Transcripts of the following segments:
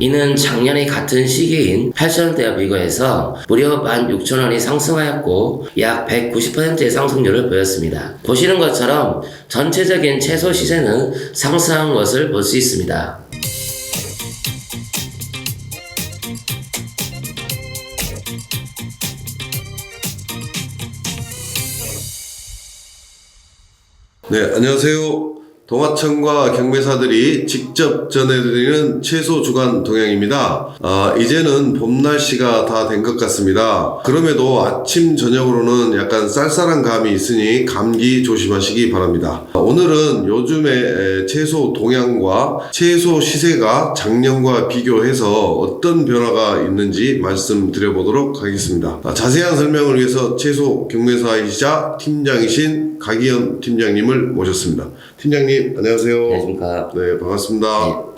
이는 작년의 같은 시기인 8천원대와 비교해서 무려 16,000원이 상승하였고 약 190%의 상승률을 보였습니다. 보시는 것처럼 전체적인 채소 시세는 상승한 것을 볼 수 있습니다. 네, 안녕하세요. 동화청과 경매사들이 직접 전해드리는 채소 주간 동향입니다. 아, 이제는 봄 날씨가 다 된 것 같습니다. 그럼에도 아침, 저녁으로는 약간 쌀쌀한 감이 있으니 감기 조심하시기 바랍니다. 아, 오늘은 요즘의 에, 채소 동향과 채소 시세가 작년과 비교해서 어떤 변화가 있는지 말씀드려보도록 하겠습니다. 아, 자세한 설명을 위해서 채소 경매사이시자 팀장이신 강희연 팀장님을 모셨습니다. 팀장님, 안녕하세요. 안녕하십니까. 네, 반갑습니다.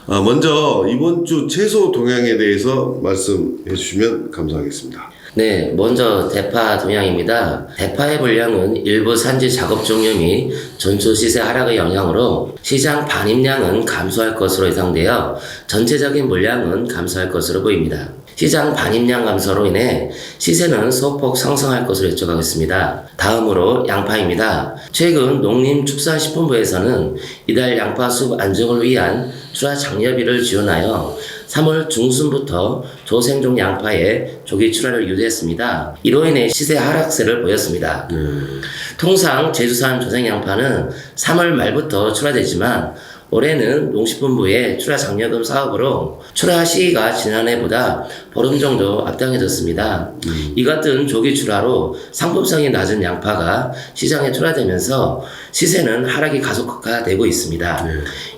아, 먼저 이번 주 채소 동향에 대해서 말씀해 주시면 감사하겠습니다. 네, 먼저 대파 동향입니다. 대파의 물량은 일부 산지 작업 종료 및 전초 시세 하락의 영향으로 시장 반입량은 감소할 것으로 예상되어 전체적인 물량은 감소할 것으로 보입니다. 시장 반입량 감소로 인해 시세는 소폭 상승할 것으로 예측하겠습니다. 다음으로 양파입니다. 최근 농림축산식품부에서는 이달 양파 수급 안정을 위한 출하 장려비를 지원하여 3월 중순부터 조생종 양파의 조기 출하를 유도했습니다. 이로 인해 시세 하락세를 보였습니다. 통상 제주산 조생 양파는 3월 말부터 출하되지만 올해는 농식품부의 출하 장려금 사업으로 출하 시기가 지난해보다 보름 정도 앞당겨졌습니다. 이 같은 조기 출하로 상품성이 낮은 양파가 시장에 출하되면서 시세는 하락이 가속화되고 있습니다.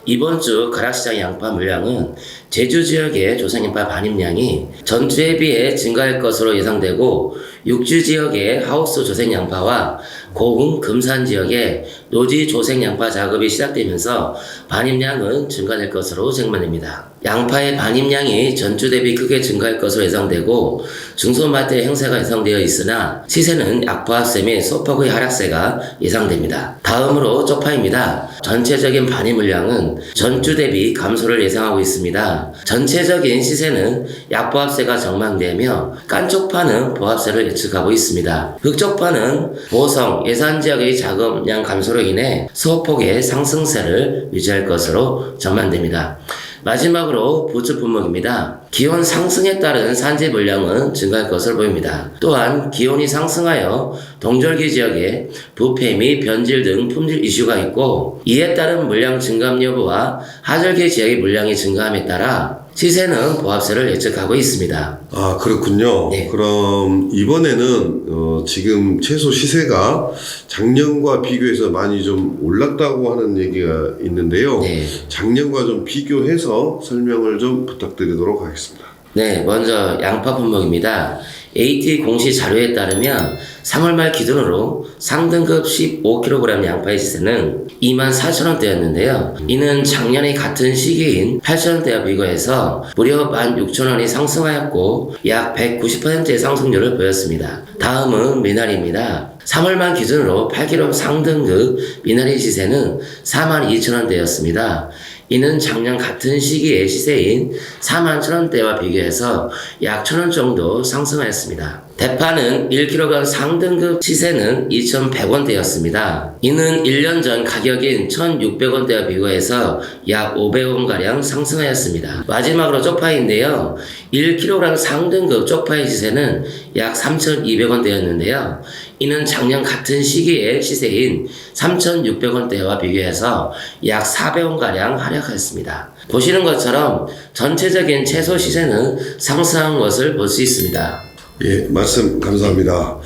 이번 주 가락시장 양파 물량은 제주 지역의 조생양파 반입량이 전주에 비해 증가할 것으로 예상되고 육주 지역의 하우스 조생 양파와 고흥 금산 지역의 노지 조생 양파 작업이 시작되면서 반입량은 증가될 것으로 전망됩니다. 양파의 반입량이 전주 대비 크게 증가할 것으로 예상되고 중소마트 행세가 예상되어 있으나 시세는 약보합세 및 소폭의 하락세가 예상됩니다. 다음으로 쪽파입니다. 전체적인 반입 물량은 전주 대비 감소를 예상하고 있습니다. 전체적인 시세는 약보합세가 전망되며 깐쪽파는 보합세를 예측하고 있습니다. 흑쪽파는 보성, 예산 지역의 작업량 감소로 인해 소폭의 상승세를 유지할 것으로 전망됩니다. 마지막으로 부츠 품목입니다. 기온 상승에 따른 산지 물량은 증가할 것으로 보입니다. 또한 기온이 상승하여 동절기 지역에 부패 및 변질 등 품질 이슈가 있고 이에 따른 물량 증감 여부와 하절기 지역의 물량이 증가함에 따라 시세는 보합세를 예측하고 있습니다. 아, 그렇군요. 네. 그럼 이번에는 어, 지금 채소 시세가 작년과 비교해서 많이 좀 올랐다고 하는 얘기가 있는데요. 네. 작년과 좀 비교해서 설명을 좀 부탁드리도록 하겠습니다. 네, 먼저 양파 품목입니다. AT 공시 자료에 따르면 3월 말 기준으로 상등급 15kg 양파의 시세는 24,000원대였는데요. 이는 작년의 같은 시기인 8,000원대와 비교해서 무려 16,000원이 상승하였고 약 190%의 상승률을 보였습니다. 다음은 미나리입니다. 3월 말 기준으로 8kg 상등급 미나리 시세는 42,000원대였습니다. 이는 작년 같은 시기의 시세인 4만 천원대와 비교해서 약 천원 정도 상승하였습니다. 대파는 1kg 상등급 시세는 2,100원대였습니다. 이는 1년 전 가격인 1,600원대와 비교해서 약 500원가량 상승하였습니다. 마지막으로 쪽파인데요. 1kg 상등급 쪽파의 시세는 약 3,200원대였는데요. 이는 작년 같은 시기의 시세인 3,600원대와 비교해서 약 400원가량 하락하였습니다. 보시는 것처럼 전체적인 채소 시세는 상승한 것을 볼 수 있습니다. 예, 말씀 감사합니다.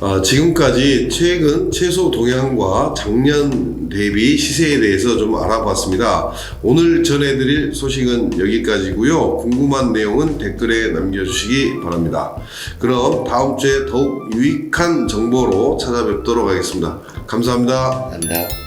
아, 지금까지 최근 채소 동향과 작년 대비 시세에 대해서 좀 알아봤습니다. 오늘 전해드릴 소식은 여기까지고요. 궁금한 내용은 댓글에 남겨주시기 바랍니다. 그럼 다음 주에 더욱 유익한 정보로 찾아뵙도록 하겠습니다. 감사합니다. 감사합니다.